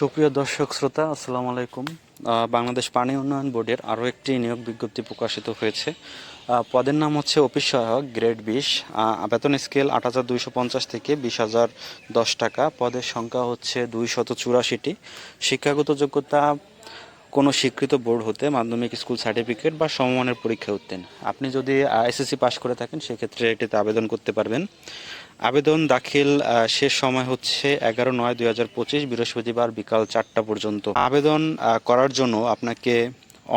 সুপ্রিয় দর্শক শ্রোতা, আসসালামু আলাইকুম। বাংলাদেশ পানি উন্নয়ন বোর্ডের আরও একটি নিয়োগ বিজ্ঞপ্তি প্রকাশিত হয়েছে। পদের নাম হচ্ছে অফিস সহায়ক গ্রেড বিশ। বেতন স্কেল আট হাজার দুইশো পঞ্চাশ থেকে বিশ হাজার দশ টাকা। পদের সংখ্যা হচ্ছে দুই শত চুরাশিটি। শিক্ষাগত যোগ্যতা কোনো স্বীকৃত বোর্ড হতে মাধ্যমিক স্কুল সার্টিফিকেট বা সমমানের পরীক্ষা উত্তীর্ণ। আপনি যদি এসএসসি পাশ করে থাকেন, সেক্ষেত্রে এটিতে আবেদন করতে পারবেন। আবেদন দাখিল শেষ সময় হচ্ছে এগারো নয় দুই হাজার পঁচিশ, বৃহস্পতিবার বিকাল চারটা পর্যন্ত। আবেদন করার জন্য আপনাকে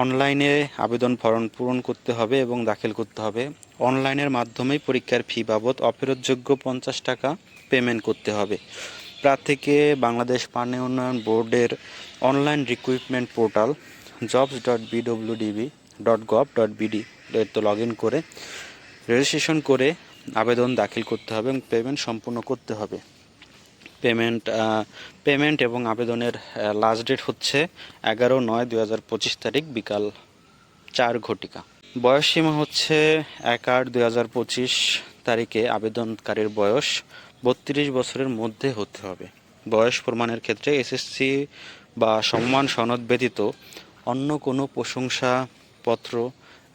অনলাইনে আবেদন ফর্ম পূরণ করতে হবে এবং দাখিল করতে হবে। অনলাইনের মাধ্যমেই পরীক্ষার ফি বাবদ অফেরতযোগ্য পঞ্চাশ টাকা পেমেন্ট করতে হবে। প্রার্থীকে বাংলাদেশ পানি উন্নয়ন বোর্ডের online recruitment portal jobs dot BWDB dot gov dot BD log in করে রেজিস্ট্রেশন করে আবেদন দাখিল করতে হবে এবং পেমেন্ট সম্পূর্ণ করতে হবে। পেমেন্ট পেমেন্ট এবং আবেদনের লাস্ট ডেট হচ্ছে এগারো নয় দুই হাজার পঁচিশ তারিখ বিকাল চার ঘটিকা। বয়স সীমা হচ্ছে এক আট দুই হাজার পঁচিশ তারিখে আবেদনকারীর বয়স বত্রিশ বছরের মধ্যে হতে হবে। বয়স প্রমাণের ক্ষেত্রে এসএসসি বা সম্মান সনদ ব্যতীত অন্য কোনো প্রশংসাপত্র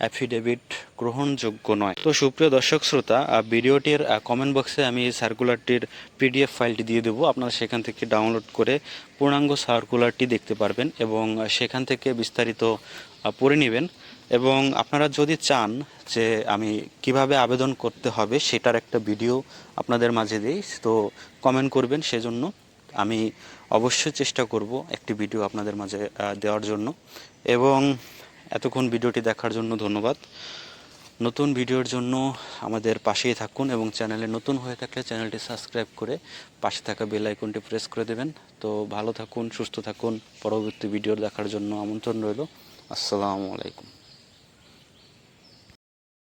অ্যাফিডেভিট গ্রহণযোগ্য নয়। তো সুপ্রিয় দর্শক শ্রোতা ভিডিওটির কমেন্ট বক্সে আমি সার্কুলারটির পিডিএফ ফাইলটি দিয়ে দেবো। আপনারা সেখান থেকে ডাউনলোড করে পূর্ণাঙ্গ সার্কুলারটি দেখতে পারবেন এবং সেখান থেকে বিস্তারিত পড়ে নেবেন। এবং আপনারা যদি চান যে আমি কীভাবে আবেদন করতে হবে সেটার একটা ভিডিও আপনাদের মাঝে দিই, তো কমেন্ট করবেন সেজন্য আমি অবশ্যই চেষ্টা করব একটি ভিডিও আপনাদের মাঝে দেওয়ার জন্য। এবং এতক্ষণ ভিডিওটি দেখার জন্য ধন্যবাদ। নতুন ভিডিওর জন্য আমাদের পাশেই থাকুন এবং চ্যানেলে নতুন হয়ে থাকলে চ্যানেলটি সাবস্ক্রাইব করে পাশে থাকা বেল আইকনটি প্রেস করে দেবেন। তো ভালো থাকুন, সুস্থ থাকুন। পরবর্তী ভিডিও দেখার জন্য আমন্ত্রণ রইল। আসসালামু আলাইকুম।